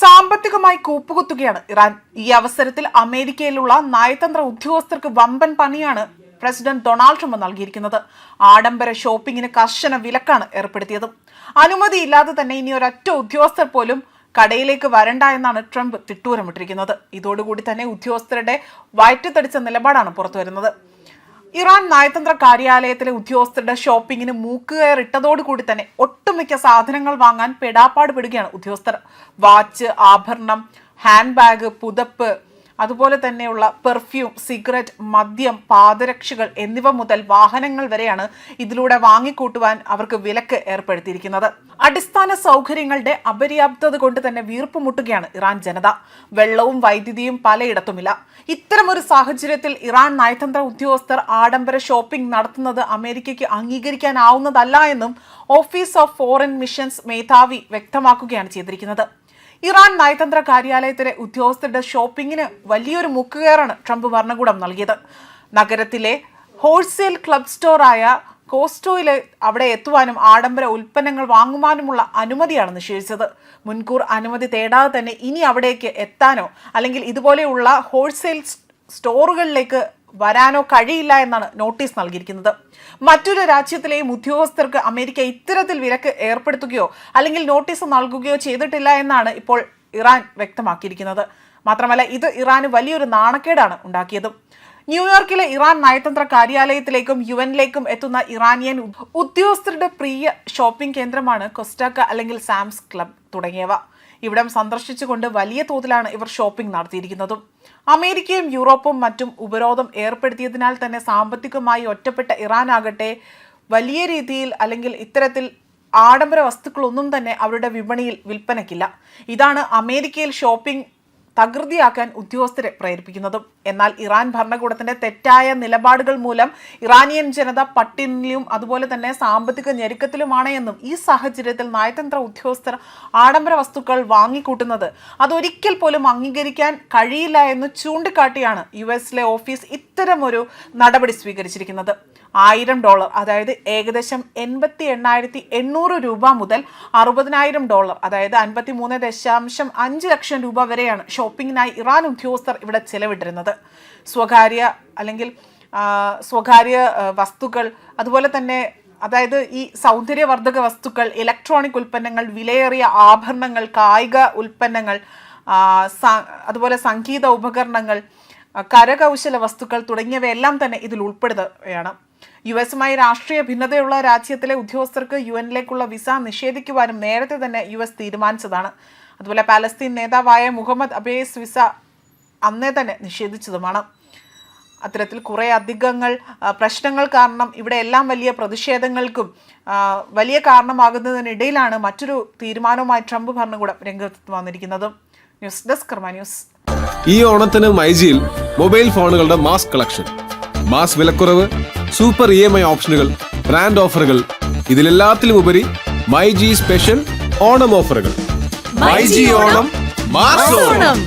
സാമ്പത്തികമായി കൂപ്പുകുത്തുകയാണ് ഇറാൻ. ഈ അവസരത്തിൽ അമേരിക്കയിലുള്ള നയതന്ത്ര ഉദ്യോഗസ്ഥർക്ക് വമ്പൻ പണിയാണ് പ്രസിഡന്റ് ഡൊണാൾഡ് ട്രംപ് നൽകിയിരിക്കുന്നത്. ആഡംബര ഷോപ്പിങ്ങിന് കർശന വിലക്കാണ് ഏർപ്പെടുത്തിയത്. അനുമതിയില്ലാതെ തന്നെ ഇനി ഒരൊറ്റ ഉദ്യോഗസ്ഥർ പോലും കടയിലേക്ക് വരണ്ട എന്നാണ് ട്രംപ് തിട്ടൂരമിട്ടിരിക്കുന്നത്. ഇതോടുകൂടി തന്നെ ഉദ്യോഗസ്ഥരുടെ വയറ്റത്തടിച്ച നിലപാടാണ് പുറത്തുവരുന്നത്. ഇറാൻ നയതന്ത്ര കാര്യാലയത്തിലെ ഉദ്യോഗസ്ഥരുടെ ഷോപ്പിങ്ങിന് മൂക്കുകയറിട്ടതോടുകൂടി തന്നെ ഒട്ടുമിക്ക സാധനങ്ങൾ വാങ്ങാൻ പെടാപ്പാട് പെടുകയാണ് ഉദ്യോഗസ്ഥർ. വാച്ച് ആഭരണം ഹാൻഡ് ബാഗ് പുതപ്പ് അതുപോലെ തന്നെയുള്ള പെർഫ്യൂം സിഗരറ്റ് മദ്യം പാദരക്ഷകൾ എന്നിവ മുതൽ വാഹനങ്ങൾ വരെയാണ് ഇതിലൂടെ വാങ്ങിക്കൂട്ടുവാൻ അവർക്ക് വിലക്ക് ഏർപ്പെടുത്തിയിരിക്കുന്നത്. അടിസ്ഥാന സൗകര്യങ്ങളുടെ അപര്യാപ്തത കൊണ്ട് തന്നെ വീർപ്പ് മുട്ടുകയാണ് ഇറാൻ ജനത. വെള്ളവും വൈദ്യുതിയും പലയിടത്തുമില്ല. ഇത്തരമൊരു സാഹചര്യത്തിൽ ഇറാൻ നയതന്ത്ര ഉദ്യോഗസ്ഥർ ആഡംബര ഷോപ്പിംഗ് നടത്തുന്നത് അമേരിക്കയ്ക്ക് അംഗീകരിക്കാനാവുന്നതല്ല എന്നും ഓഫീസ് ഓഫ് ഫോറിൻ മിഷൻസ് മേധാവി വ്യക്തമാക്കുകയാണ് ചെയ്തിരിക്കുന്നത്. ഇറാൻ നയതന്ത്ര കാര്യാലയത്തിലെ ഉദ്യോഗസ്ഥരുടെ ഷോപ്പിങ്ങിന് വലിയൊരു മുക്കുകയറാണ് ട്രംപ് ഭരണകൂടം നൽകിയത്. നഗരത്തിലെ ഹോൾസെയിൽ ക്ലബ് സ്റ്റോറായ കോസ്റ്റോയിലെ അവിടെ എത്തുവാനും ആഡംബര ഉൽപ്പന്നങ്ങൾ വാങ്ങുവാനുമുള്ള അനുമതിയാണ് നിഷേധിച്ചത്. മുൻകൂർ അനുമതി തേടാതെ തന്നെ ഇനി അവിടേക്ക് എത്താനോ അല്ലെങ്കിൽ ഇതുപോലെയുള്ള ഹോൾസെയിൽ സ്റ്റോറുകളിലേക്ക് വരാനോ കഴിയില്ല എന്നാണ് നോട്ടീസ് നൽകിയിരിക്കുന്നത്. മറ്റൊരു രാജ്യത്തിലെയും ഉദ്യോഗസ്ഥർക്ക് അമേരിക്ക ഇത്തരത്തിൽ വിലക്ക് ഏർപ്പെടുത്തുകയോ അല്ലെങ്കിൽ നോട്ടീസ് നൽകുകയോ ചെയ്തിട്ടില്ല എന്നാണ് ഇപ്പോൾ ഇറാൻ വ്യക്തമാക്കിയിരിക്കുന്നത്. മാത്രമല്ല ഇത് ഇറാന് വലിയൊരു നാണക്കേടാണ് ഉണ്ടാക്കിയത്. ന്യൂയോർക്കിലെ ഇറാൻ നയതന്ത്ര കാര്യാലയത്തിലേക്കും യു എനിലേക്കും എത്തുന്ന ഇറാനിയൻ ഉദ്യോഗസ്ഥരുടെ പ്രിയ ഷോപ്പിംഗ് കേന്ദ്രമാണ് കൊസ്റ്റാക്ക അല്ലെങ്കിൽ സാംസ് ക്ലബ് തുടങ്ങിയവ. ഇവിടം സന്ദർശിച്ചുകൊണ്ട് വലിയ തോതിലാണ് ഇവർ ഷോപ്പിംഗ് നടത്തിയിരിക്കുന്നതും. അമേരിക്കയും യൂറോപ്പും മറ്റും ഉപരോധം ഏർപ്പെടുത്തിയതിനാൽ തന്നെ സാമ്പത്തികമായി ഒറ്റപ്പെട്ട ഇറാൻ ആകട്ടെ വലിയ രീതിയിൽ അല്ലെങ്കിൽ ഇത്തരത്തിൽ ആഡംബര വസ്തുക്കളൊന്നും തന്നെ അവരുടെ വിപണിയിൽ വിൽപ്പനയ്ക്കില്ല. ഇതാണ് അമേരിക്കയിൽ ഷോപ്പിംഗ് തകൃതിയാക്കാൻ ഉദ്യോഗസ്ഥരെ പ്രേരിപ്പിക്കുന്നതും. എന്നാൽ ഇറാൻ ഭരണകൂടത്തിന്റെ തെറ്റായ നിലപാടുകൾ മൂലം ഇറാനിയൻ ജനത പട്ടിണിയിലും അതുപോലെ തന്നെ സാമ്പത്തിക ഞെരുക്കത്തിലുമാണ് എന്നും ഈ സാഹചര്യത്തിൽ നയതന്ത്ര ഉദ്യോഗസ്ഥർ ആഡംബര വസ്തുക്കൾ വാങ്ങിക്കൂട്ടുന്നത്. അതൊരിക്കൽ പോലും അംഗീകരിക്കാൻ കഴിയില്ല എന്ന് ചൂണ്ടിക്കാട്ടിയാണ് യു എസിലെ ഓഫീസ് ഇത്തരമൊരു നടപടി സ്വീകരിച്ചിരിക്കുന്നത്. ആയിരം ഡോളർ അതായത് ഏകദേശം എൺപത്തി എണ്ണായിരത്തി എണ്ണൂറ് രൂപ മുതൽ അറുപതിനായിരം ഡോളർ അതായത് അൻപത്തി മൂന്ന് ദശാംശം അഞ്ച് ലക്ഷം രൂപ വരെയാണ് ഷോപ്പിങ്ങിനായി ഇറാൻ ഉദ്യോഗസ്ഥർ ഇവിടെ ചെലവിട്ടിരുന്നത്. സ്വകാര്യ അല്ലെങ്കിൽ സ്വകാര്യ വസ്തുക്കൾ അതുപോലെ തന്നെ അതായത് ഈ സൗന്ദര്യവർദ്ധക വസ്തുക്കൾ ഇലക്ട്രോണിക് ഉൽപ്പന്നങ്ങൾ വിലയേറിയ ആഭരണങ്ങൾ കായിക ഉൽപ്പന്നങ്ങൾ അതുപോലെ സംഗീത ഉപകരണങ്ങൾ കരകൗശല വസ്തുക്കൾ തുടങ്ങിയവയെല്ലാം തന്നെ ഇതിൽ ഉൾപ്പെടുകയാണ്. യു എസുമായി രാഷ്ട്രീയ ഭിന്നതയുള്ള രാജ്യത്തിലെ ഉദ്യോഗസ്ഥർക്ക് യു എന്നിലേക്കുള്ള വിസ നിഷേധിക്കുവാനും നേരത്തെ തന്നെ യു എസ് തീരുമാനിച്ചതാണ്. അതുപോലെ പാലസ്തീൻ നേതാവായ മുഹമ്മദ് അബേസ് വിസ അന്നേ തന്നെ നിഷേധിച്ചതുമാണ് അത്തരത്തിൽ കുറേ അധികങ്ങൾ പ്രശ്നങ്ങൾ കാരണം ഇവിടെ എല്ലാം വലിയ പ്രതിഷേധങ്ങൾക്കും വലിയ കാരണമാകുന്നതിനിടയിലാണ് മറ്റൊരു തീരുമാനവുമായി ട്രംപ് ഭരണകൂടം രംഗത്ത് വന്നിരിക്കുന്നത്. News desk Karma news. ഈ ഓണത്തിന് മൈജിയിൽ മൊബൈൽ ഫോണുകളുടെ മാസ് കളക്ഷൻ മാസ് വിലക്കുറവ് സൂപ്പർ ഇ എം ഐ ഓപ്ഷനുകൾ ബ്രാൻഡ് ഓഫറുകൾ ഇതിലെല്ലാത്തിലും ഉപരി മൈജി സ്പെഷ്യൽ ഓണം ഓഫറുകൾ. MyG Onam mass Onam.